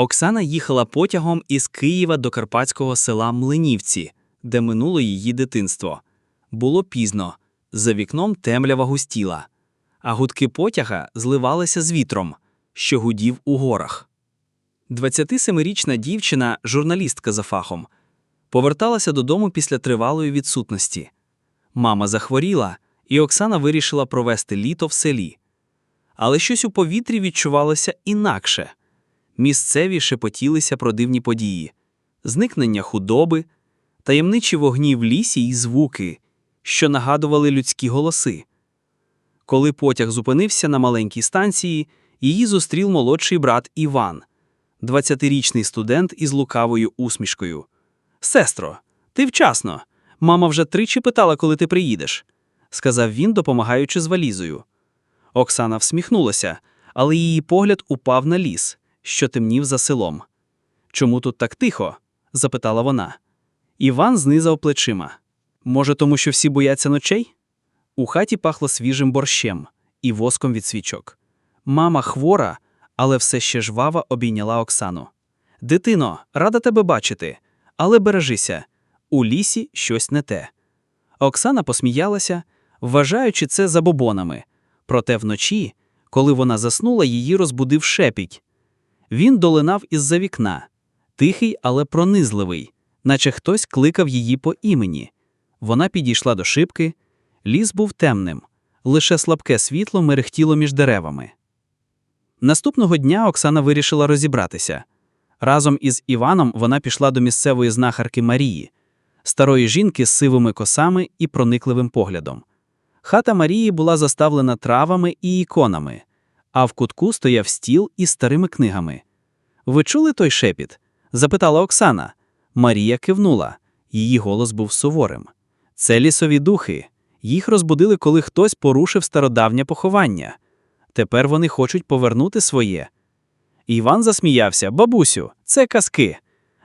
Оксана їхала потягом із Києва до карпатського села Млинівці, де минуло її дитинство. Було пізно, за вікном темрява густіла, а гудки потяга зливалися з вітром, що гудів у горах. 27-річна дівчина, журналістка за фахом, поверталася додому після тривалої відсутності. Мама захворіла, і Оксана вирішила провести літо в селі. Але щось у повітрі відчувалося інакше. Місцеві шепотілися про дивні події, зникнення худоби, таємничі вогні в лісі і звуки, що нагадували людські голоси. Коли потяг зупинився на маленькій станції, її зустрів молодший брат Іван, 20-річний студент із лукавою усмішкою. Сестро, ти вчасно. Мама вже тричі питала, коли ти приїдеш, сказав він, допомагаючи з валізою. Оксана всміхнулася, але її погляд упав на ліс, що темнів за селом. Чому тут так тихо? запитала вона. Іван знизав плечима. Може, тому що всі бояться ночей? У хаті пахло свіжим борщем і воском від свічок. Мама хвора, але все ще жвава обійняла Оксану. Дитино, рада тебе бачити, але бережися у лісі щось не те. Оксана посміялася, вважаючи це забобонами. Проте вночі, коли вона заснула, її розбудив шепіть. Він долинав із-за вікна, тихий, але пронизливий, наче хтось кликав її по імені. Вона підійшла до шибки, ліс був темним, лише слабке світло мерехтіло між деревами. Наступного дня Оксана вирішила розібратися. Разом із Іваном вона пішла до місцевої знахарки Марії, старої жінки з сивими косами і проникливим поглядом. Хата Марії була заставлена травами і іконами, а в кутку стояв стіл із старими книгами. Ви чули той шепіт? запитала Оксана. Марія кивнула. Її голос був суворим. Це лісові духи. Їх розбудили, коли хтось порушив стародавнє поховання. Тепер вони хочуть повернути своє. Іван засміявся бабусю, це казки.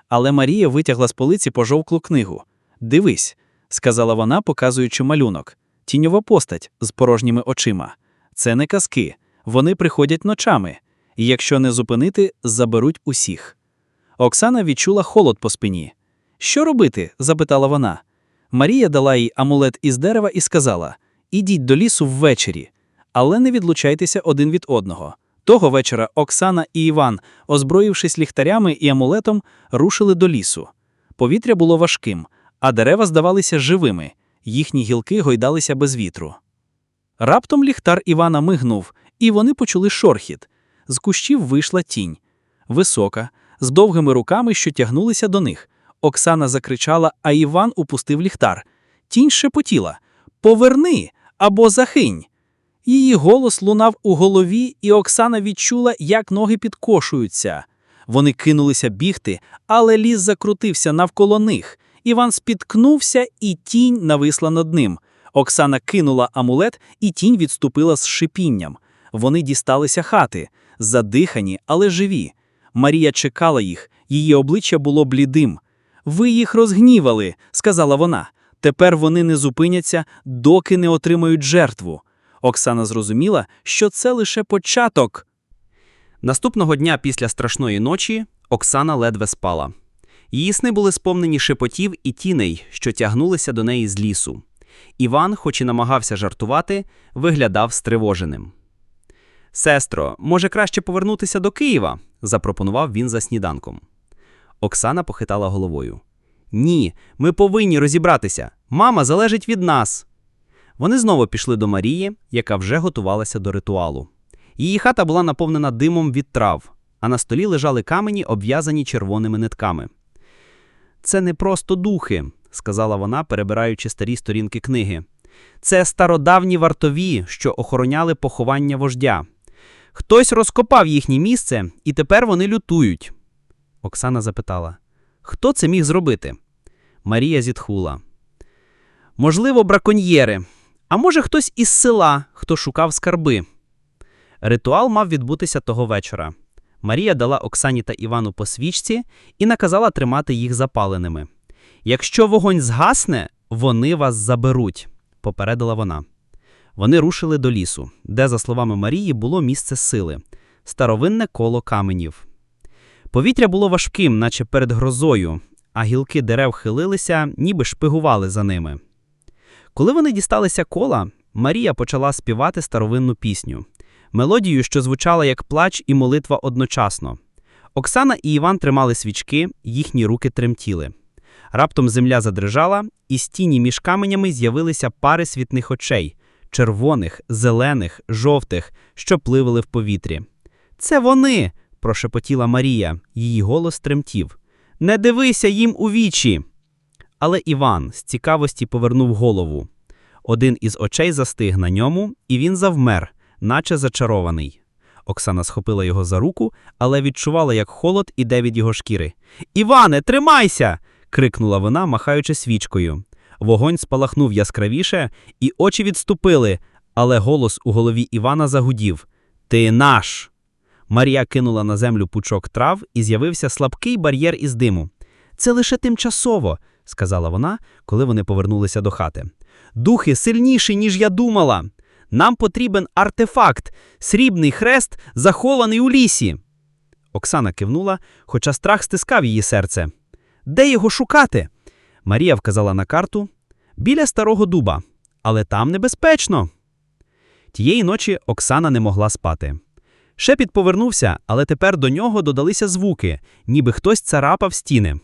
Але Марія витягла з полиці пожовклу книгу. Дивись, сказала вона, показуючи малюнок. Тіньова постать з порожніми очима. Це не казки. Вони приходять ночами, і якщо не зупинити, заберуть усіх. Оксана відчула холод по спині. Що робити? запитала вона. Марія дала їй амулет із дерева і сказала: Ідіть до лісу ввечері, але не відлучайтеся один від одного. Того вечора Оксана і Іван, озброївшись ліхтарями і амулетом, рушили до лісу. Повітря було важким, а дерева здавалися живими, їхні гілки гойдалися без вітру. Раптом ліхтар Івана мигнув, і вони почули шорхіт. З кущів вийшла тінь. Висока, з довгими руками, що тягнулися до них. Оксана закричала, а Іван упустив ліхтар. Тінь шепотіла Поверни або захинь. Її голос лунав у голові, і Оксана відчула, як ноги підкошуються. Вони кинулися бігти, але ліс закрутився навколо них. Іван спіткнувся, і тінь нависла над ним. Оксана кинула амулет, і тінь відступила з шипінням. Вони дісталися хати, задихані, але живі. Марія чекала їх, її обличчя було блідим. Ви їх розгнівали, сказала вона. Тепер вони не зупиняться, доки не отримають жертву. Оксана зрозуміла, що це лише початок. Наступного дня після страшної ночі Оксана ледве спала. Її сни були сповнені шепотів і тіней, що тягнулися до неї з лісу. Іван, хоч і намагався жартувати, виглядав стривоженим. Сестро, може краще повернутися до Києва? запропонував він за сніданком. Оксана похитала головою. Ні, ми повинні розібратися. Мама залежить від нас. Вони знову пішли до Марії, яка вже готувалася до ритуалу. Її хата була наповнена димом від трав, а на столі лежали камені, обв'язані червоними нитками. Це не просто духи, сказала вона, перебираючи старі сторінки книги. Це стародавні вартові, що охороняли поховання вождя. Хтось розкопав їхнє місце, і тепер вони лютують. Оксана запитала: Хто це міг зробити? Марія зітхула. Можливо, браконьєри, а може, хтось із села, хто шукав скарби. Ритуал мав відбутися того вечора. Марія дала Оксані та Івану по свічці і наказала тримати їх запаленими. Якщо вогонь згасне, вони вас заберуть, попередила вона. Вони рушили до лісу, де, за словами Марії, було місце сили старовинне коло каменів. Повітря було важким, наче перед грозою, а гілки дерев хилилися, ніби шпигували за ними. Коли вони дісталися кола, Марія почала співати старовинну пісню, мелодію, що звучала як плач і молитва одночасно. Оксана і Іван тримали свічки, їхні руки тремтіли. Раптом земля задрижала, і з тіні між каменями з'явилися пари світних очей червоних, зелених, жовтих, що пливали в повітрі. Це вони. прошепотіла Марія, її голос тремтів. Не дивися їм у вічі. Але Іван з цікавості повернув голову. Один із очей застиг на ньому, і він завмер, наче зачарований. Оксана схопила його за руку, але відчувала, як холод іде від його шкіри. Іване, тримайся! крикнула вона, махаючи свічкою. Вогонь спалахнув яскравіше, і очі відступили, але голос у голові Івана загудів Ти наш. Марія кинула на землю пучок трав і з'явився слабкий бар'єр із диму. Це лише тимчасово, сказала вона, коли вони повернулися до хати. Духи сильніші, ніж я думала. Нам потрібен артефакт, срібний хрест, захований у лісі. Оксана кивнула, хоча страх стискав її серце. Де його шукати? Марія вказала на карту біля старого дуба, але там небезпечно. Тієї ночі Оксана не могла спати. Шепіт повернувся, але тепер до нього додалися звуки, ніби хтось царапав стіни.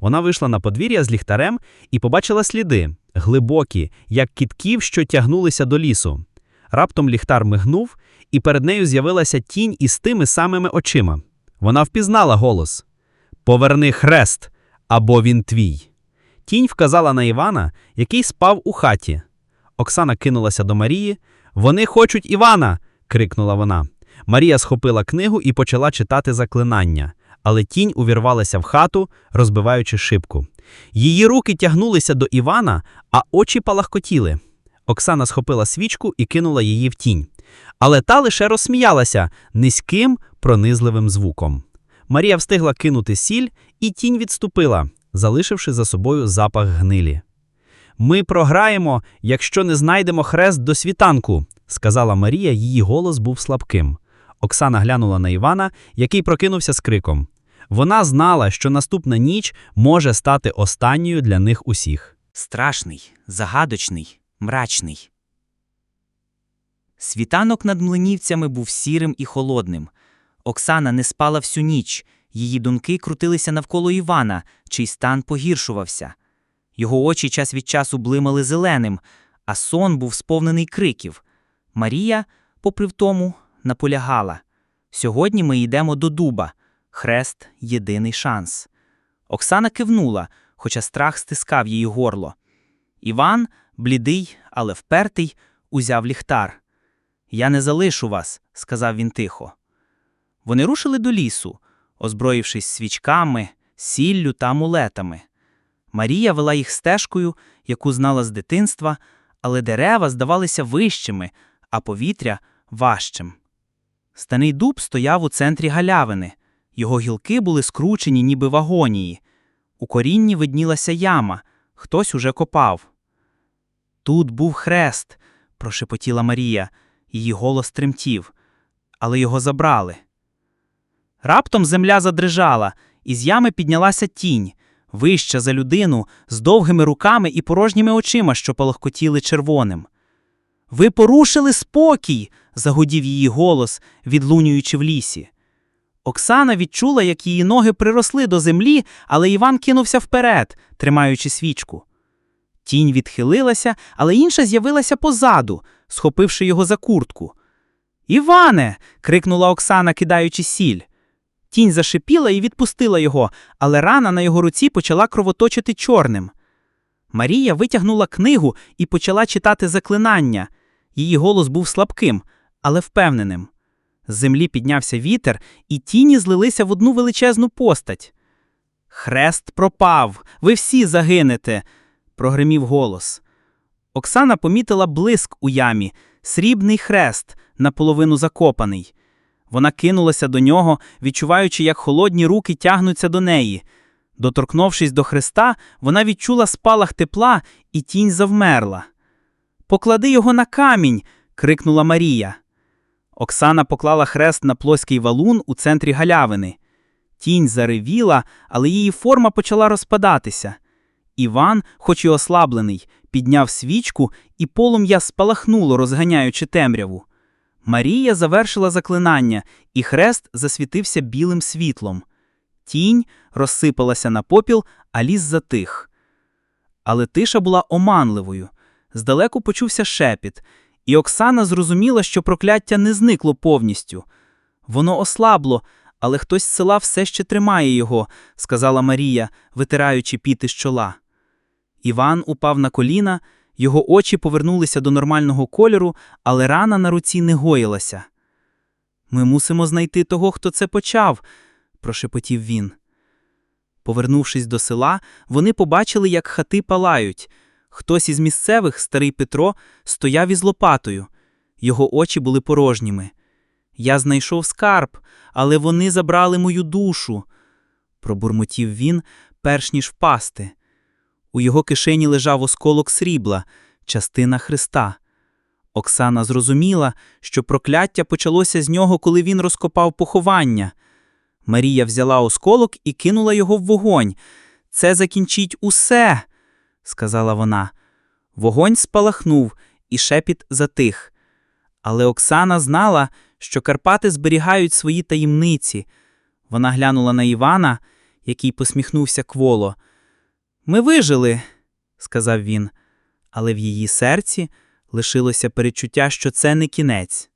Вона вийшла на подвір'я з ліхтарем і побачила сліди, глибокі, як кітків, що тягнулися до лісу. Раптом ліхтар мигнув, і перед нею з'явилася тінь із тими самими очима. Вона впізнала голос: Поверни хрест, або він твій. Тінь вказала на Івана, який спав у хаті. Оксана кинулася до Марії. Вони хочуть Івана. крикнула вона. Марія схопила книгу і почала читати заклинання, але тінь увірвалася в хату, розбиваючи шибку. Її руки тягнулися до Івана, а очі палахкотіли. Оксана схопила свічку і кинула її в тінь. Але та лише розсміялася низьким, пронизливим звуком. Марія встигла кинути сіль, і тінь відступила, залишивши за собою запах гнилі. Ми програємо, якщо не знайдемо хрест до світанку, сказала Марія, її голос був слабким. Оксана глянула на Івана, який прокинувся з криком. Вона знала, що наступна ніч може стати останньою для них усіх. Страшний, загадочний, мрачний. Світанок над млинівцями був сірим і холодним. Оксана не спала всю ніч, її думки крутилися навколо Івана, чий стан погіршувався. Його очі час від часу блимали зеленим, а сон був сповнений криків. Марія, попри втому, наполягала сьогодні ми йдемо до дуба. Хрест єдиний шанс. Оксана кивнула, хоча страх стискав її горло. Іван, блідий, але впертий, узяв ліхтар. Я не залишу вас, сказав він тихо. Вони рушили до лісу, озброївшись свічками, сіллю та амулетами. Марія вела їх стежкою, яку знала з дитинства, але дерева здавалися вищими, а повітря важчим. Станий дуб стояв у центрі галявини, його гілки були скручені, ніби в агонії. У корінні виднілася яма, хтось уже копав. Тут був хрест, прошепотіла Марія, її голос тремтів, але його забрали. Раптом земля задрижала, і з ями піднялася тінь, вища за людину, з довгими руками і порожніми очима, що палахкотіли червоним. Ви порушили спокій, загудів її голос, відлунюючи в лісі. Оксана відчула, як її ноги приросли до землі, але Іван кинувся вперед, тримаючи свічку. Тінь відхилилася, але інша з'явилася позаду, схопивши його за куртку. Іване. крикнула Оксана, кидаючи сіль. Тінь зашипіла і відпустила його, але рана на його руці почала кровоточити чорним. Марія витягнула книгу і почала читати заклинання. Її голос був слабким, але впевненим. З землі піднявся вітер, і тіні злилися в одну величезну постать. Хрест пропав, ви всі загинете, прогримів голос. Оксана помітила блиск у ямі, срібний хрест, наполовину закопаний. Вона кинулася до нього, відчуваючи, як холодні руки тягнуться до неї. Доторкнувшись до хреста, вона відчула спалах тепла, і тінь завмерла. Поклади його на камінь. крикнула Марія. Оксана поклала хрест на плоский валун у центрі галявини. Тінь заревіла, але її форма почала розпадатися. Іван, хоч і ослаблений, підняв свічку, і полум'я спалахнуло, розганяючи темряву. Марія завершила заклинання, і хрест засвітився білим світлом. Тінь розсипалася на попіл, а ліс затих. Але тиша була оманливою. Здалеку почувся шепіт, і Оксана зрозуміла, що прокляття не зникло повністю. Воно ослабло, але хтось з села все ще тримає його, сказала Марія, витираючи піти з чола. Іван упав на коліна, його очі повернулися до нормального кольору, але рана на руці не гоїлася. Ми мусимо знайти того, хто це почав, прошепотів він. Повернувшись до села, вони побачили, як хати палають. Хтось із місцевих, старий Петро, стояв із лопатою. Його очі були порожніми. Я знайшов скарб, але вони забрали мою душу, пробурмотів він, перш ніж впасти. У його кишені лежав осколок срібла, частина Христа. Оксана зрозуміла, що прокляття почалося з нього, коли він розкопав поховання. Марія взяла осколок і кинула його в вогонь. Це закінчить усе, сказала вона. Вогонь спалахнув, і шепіт затих. Але Оксана знала, що Карпати зберігають свої таємниці. Вона глянула на Івана, який посміхнувся кволо. Ми вижили, сказав він, але в її серці лишилося перечуття, що це не кінець.